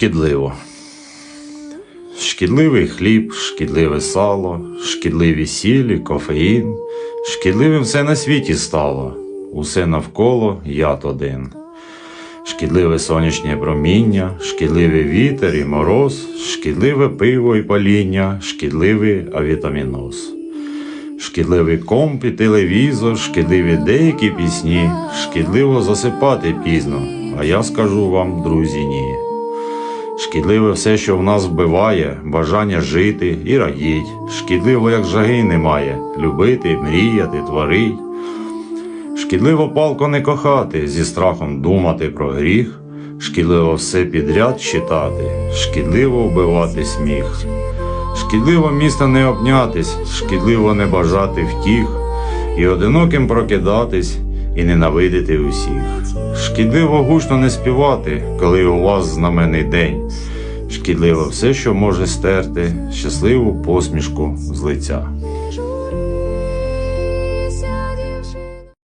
Шкідливо. Шкідливий хліб, шкідливе сало, шкідливі сілі, кофеїн. Шкідливим все на світі стало, усе навколо яд один. Шкідливе сонячне проміння, шкідливий вітер і мороз, шкідливе пиво і паління, шкідливий авітаміноз. Шкідливий комп і телевізор, шкідливі деякі пісні, шкідливо засипати пізно, а я скажу вам, друзі, ні. Шкідливе все, що в нас вбиває, бажання жити і радіть. Шкідливо, як жаги немає, любити, мріяти, творить. Шкідливо палко не кохати, зі страхом думати про гріх. Шкідливо все підряд читати, шкідливо вбивати сміх. Шкідливо місто не обнятись, шкідливо не бажати втіх, і одиноким прокидатись, і ненавидити усіх. Шкідливо гучно не співати, коли у вас знаменний день. Шкідливо все, що може стерти щасливу посмішку з лиця.